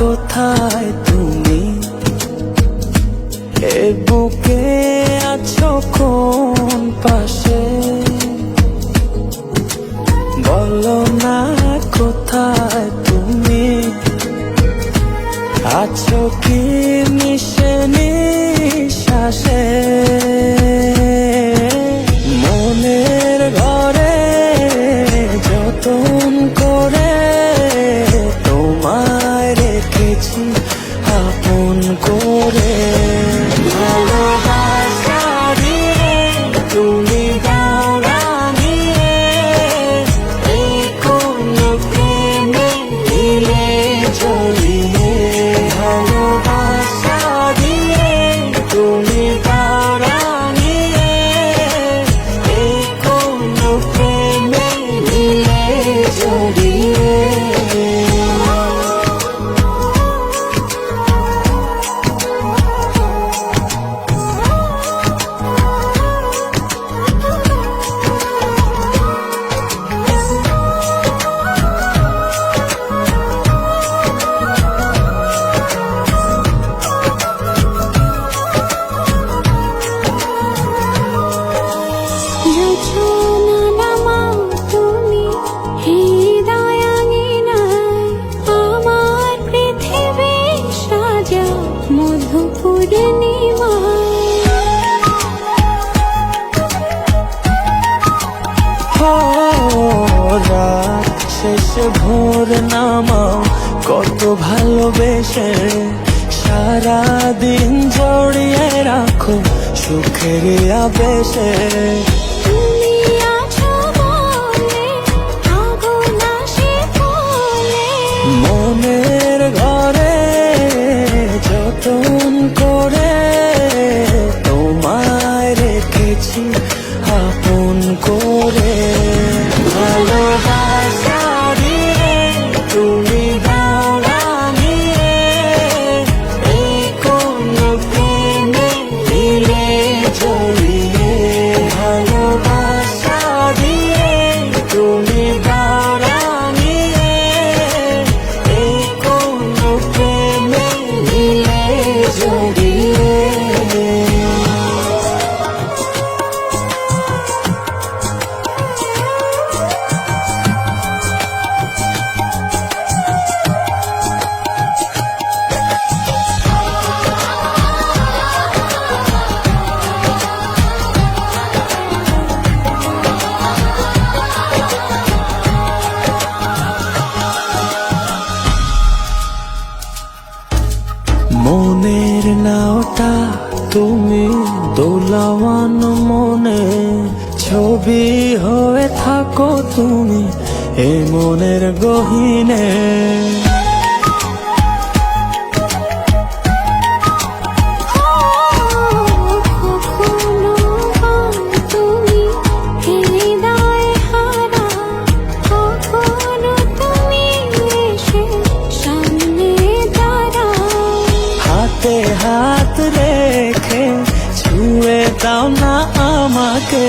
কোথায় তুমি? এ বুকে আছো কোন পাশে? বলো না কোথায় তুমি? আছো তুমি মধু পূর্ণিমায় ও রাত শেষে ভোর নামাও, কত ভালোবেসে সারা দিন জড়িয়ে রাখো সুখের আবেশে। মনের নাওটা তুমি দোলাওয়ান মনে। ছবি হয়ে থাকো তুমি এ মনের গহিনে। হাতে রেখে ছুঁয়ে দাও না আমাকে।